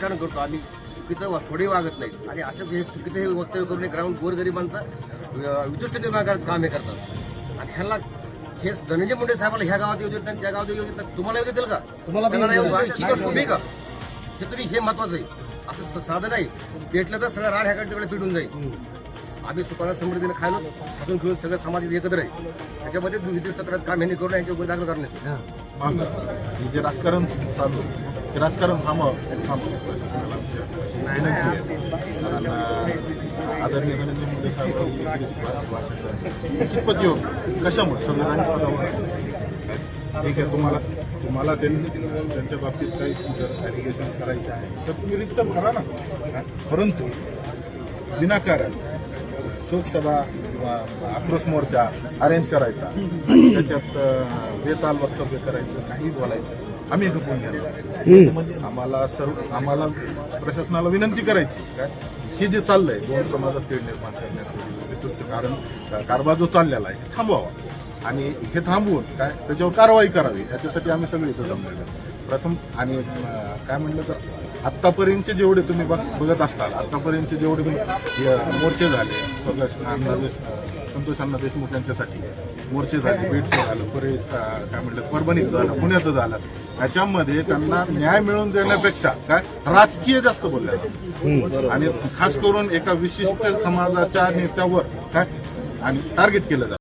राजकारण करतो. आम्ही चुकीचं वा- थोडे वागत नाही. आणि असं हे चुकीचं हे वक्तव्य करून ग्राउंड गोरगरिबांचं अं, वितुष्ट निर्माण काम हे करतात. आणि ह्याला हे धनंजय मुंडे साहेबाला ह्या गावात येऊ देत नाही त्या गावात येऊ देत नाही तुम्हाला येऊ देतील का? तुम्हाला येऊ. ही का? हे तुम्ही हे महत्वाचं आहे. असं स- साधं नाही. पेटलं तर सगळं राड ह्याकडे तिकडे पेटून जाईल. आम्ही सुखाला समृद्धीने खायलो हातून खेळून सगळं समाज एकत्र आहे. त्याच्यामध्ये वितुष्ट करायचं काम ह्यांनी करून यांच्या दाखल करण्यात हे. जे राजकारण चालू राजकारण थांबव. थांबव प्रशासनाला विनंती आहे. कारण आदरणीय नरेंद्र मोदी साहेब कितपत योग्य कशामुळे? संविधानिक पदावर? ठीक आहे तुम्हाला तुम्हाला त्यांनी त्यांच्या बाबतीत काही जर ॲलिगेशन्स करायचे आहे तर तुम्ही रिक्षा करा ना. परंतु विनाकारण शोकसभा किंवा आक्रोश मोर्चा अरेंज करायचा. आणि त्याच्यात बेताल वक्तव्य करायचं काही बोलायचं. आम्ही खपून घेणार आम्हाला सर्व आम्हाला प्रशासनाला विनंती करायची. काय हे जे चाललंय दोन समाजात तेढ निर्माण करण्याचं कारण कारभार जो चाललेला आहे थांबवावा. आणि हे थांबवून काय त्याच्यावर कारवाई करावी याच्यासाठी आम्ही सगळे इथं जमलेलो. प्रथम आणि काय म्हणलं तर आत्तापर्यंतचे जेवढे तुम्ही बघ बघत असताल आत्तापर्यंतचे जेवढे मोर्चे झाले सगळं संतोष अण्णा देशमुख यांच्यासाठी मोर्चे झाले बीडचं झालं परे काय म्हणलं परभणीचं झालं पुण्याचं झालं. त्याच्यामध्ये त्यांना न्याय मिळवून देण्यापेक्षा काय? राजकीय जास्त बोलल्या जातं. आणि खास करून एका विशिष्ट समाजाच्या नेत्यावर काय? आणि टार्गेट केलं जातं.